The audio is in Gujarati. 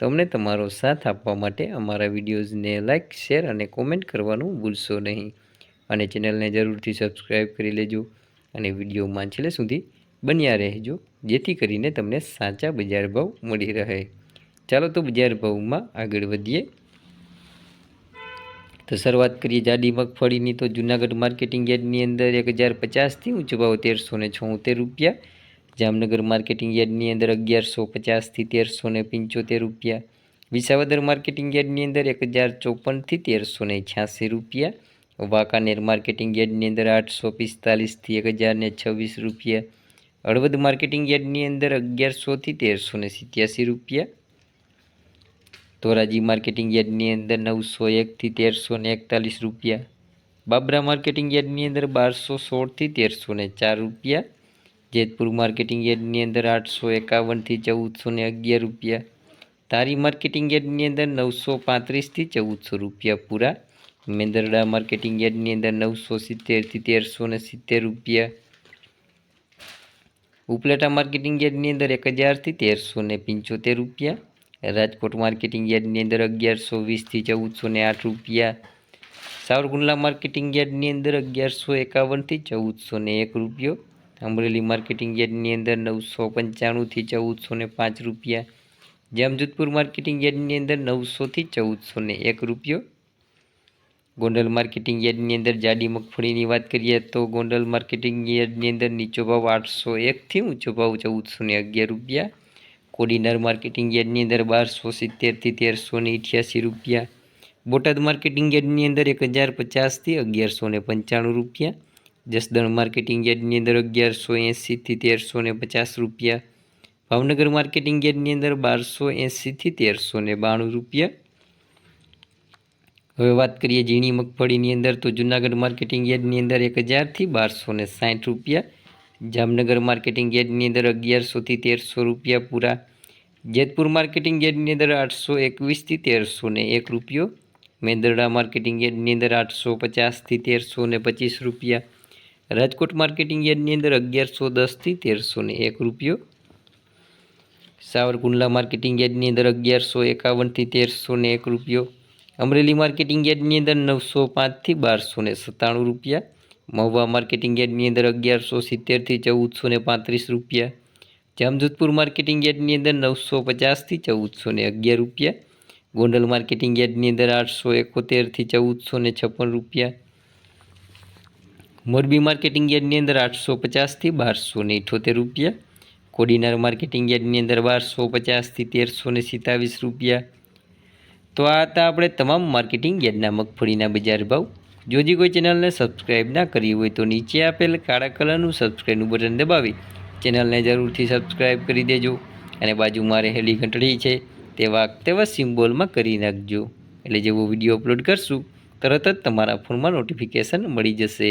તો અમને તમારો સાથ આપવા માટે અમારા વિડીયોઝને લાઇક શેર અને કોમેન્ટ કરવાનું ભૂલશો નહીં. અને ચેનલને જરૂરથી સબસ્ક્રાઈબ કરી લેજો અને વિડીયોમાં છેલ્લે સુધી બન્યા રહેજો, જેથી કરીને તમને સાચા બજાર ભાવ મળી રહે. ચાલો તો બજાર ભાવમાં આગળ વધીએ. તો શરૂઆત કરીએ જાડી મગફળીની. તો જૂનાગઢ માર્કેટિંગ યાર્ડની અંદર એક હજાર પચાસથી ઊંચો ભાવ તેરસો ને છોતેર રૂપિયા જામનગર માર્કેટિંગ યાર્ડની અંદર અગિયારસો પચાસથી તેરસો ને પંચોતેર રૂપિયા. વિસાવદર માર્કેટિંગ યાર્ડની અંદર એક હજાર ચોપનથી તેરસો ને છ્યાસી રૂપિયા. વાંકાનેર માર્કેટિંગ યાર્ડની અંદર આઠસો પિસ્તાલીસથી એક હજાર ને છવ્વીસ રૂપિયા. હળવદ માર્કેટિંગ યાર્ડની અંદર અગિયારસોથી તેરસો ને સિત્યાસી રૂપિયા. ધોરાજી માર્કેટિંગ યાર્ડની અંદર નવસો એકથી તેરસો ને એકતાલીસ રૂપિયા. બાબરા માર્કેટિંગ યાર્ડની અંદર બારસો સોળથી તેરસો ને ચાર રૂપિયા. જેતપુર માર્કેટિંગ યાર્ડની અંદર આઠસો એકાવનથી ચૌદસો ને અગિયાર રૂપિયા. તારી માર્કેટિંગ યાર્ડની અંદર નવસો પાંત્રીસથી ચૌદસો રૂપિયા પૂરા. મેંદરડા માર્કેટિંગ યાર્ડની અંદર નવસો સિત્તેરથી તેરસો ને સિત્તેર રૂપિયા. ઉપલેટા માર્કેટિંગ યાર્ડની અંદર એક હજારથી તેરસો ને પંચોતેર રૂપિયા. રાજકોટ માર્કેટિંગ યાર્ડની અંદર અગિયારસો વીસથી ચૌદસો ને આઠ રૂપિયા. સાવરકુંડલા માર્કેટિંગ યાર્ડની અંદર અગિયારસો એકાવનથી ચૌદસો ને એક રૂપિયો. અમરેલી માર્કેટિંગ યાર્ડની અંદર નવસો પંચાણુંથી ચૌદસો ને પાંચ રૂપિયા. જામજોધપુર માર્કેટિંગ યાર્ડની અંદર નવસોથી ચૌદસો ને એક રૂપિયો. ગોંડલ માર્કેટિંગ યાર્ડની અંદર જાડી મગફળીની વાત કરીએ તો ગોંડલ માર્કેટિંગ યાર્ડની અંદર નીચો ભાવ આઠસો એકથી ઊંચો ભાવ ચૌદસો ને અગિયાર રૂપિયા. કોડીનાર માર્કેટિંગ યાર્ડની અંદર બારસો સિત્તેરથી તેરસો ને અઠ્યાસી રૂપિયા. બોટાદ માર્કેટિંગ યાર્ડની અંદર એક હજાર પચાસથી અગિયારસો ને પંચાણું રૂપિયા. જસદણ માર્કેટિંગ યાર્ડની અંદર અગિયારસો એંસીથી તેરસો ને પચાસ રૂપિયા. ભાવનગર માર્કેટિંગ યાર્ડની અંદર બારસો એંસીથી તેરસો ને બાણું રૂપિયા. હવે વાત કરીએ ઝીણી મગફળીની અંદર તો જુનાગઢ માર્કેટિંગ યાર્ડની અંદર એક હજારથી બારસો ને સાઠ રૂપિયા. જામનગર માર્કેટિંગ યાર્ડની અંદર અગિયારસોથી તેરસો રૂપિયા પૂરા. જેતપુર માર્કેટિંગ યાર્ડની અંદર આઠસો એકવીસથી તેરસો ને એક રૂપિયો. મેંદરડા માર્કેટિંગ યાર્ડની અંદર આઠસો પચાસથી તેરસો ને પચીસ રૂપિયા. રાજકોટ માર્કેટિંગ યાર્ડની અંદર અગિયારસો દસથી તેરસો ને એક રૂપિયો. સાવરકુંડલા માર્કેટિંગ યાર્ડની અંદર અગિયારસો એકાવનથી તેરસો ને એક રૂપિયો. અમરેલી માર્કેટિંગ યાર્ડની અંદર નવસો પાંચથી બારસો ને સત્તાણું રૂપિયા. મહુવા માર્કેટિંગ યાર્ડની અંદર અગિયારસો સિત્તેરથી ચૌદસો ને પાંત્રીસ રૂપિયા. જામજોધપુર માર્કેટિંગ યાર્ડની અંદર નવસો પચાસથી ચૌદસો ને અગિયાર રૂપિયા. ગોંડલ માર્કેટિંગ યાર્ડની અંદર આઠસો એકોતેરથી ચૌદસો ને છપ્પન રૂપિયા. મોરબી માર્કેટિંગ યાર્ડની અંદર આઠસો પચાસથી બારસો ને ઇઠોતેર રૂપિયા. કોડીનાર માર્કેટિંગ યાર્ડની અંદર બારસો પચાસથી તેરસો ને સિત્તાવીસ રૂપિયા. તો આ હતા આપણે તમામ માર્કેટિંગ યાર્ડના મગફળીના બજાર ભાવ. જો જે કોઈ ચેનલને સબસ્ક્રાઈબ ના કરી હોય તો નીચે આપેલ કાળા કલરનું સબસ્ક્રાઈબનું બટન દબાવી ચેનલને જરૂરથી સબસ્ક્રાઈબ કરી દેજો અને બાજુમાં રહેલી ઘંટડી છે તેવા તેવા સિમ્બોલમાં કરી નાખજો. એટલે જેવો વીડિયો અપલોડ કરશું, તરત જ તમારા ફોનમાં નોટિફિકેશન મળી જશે.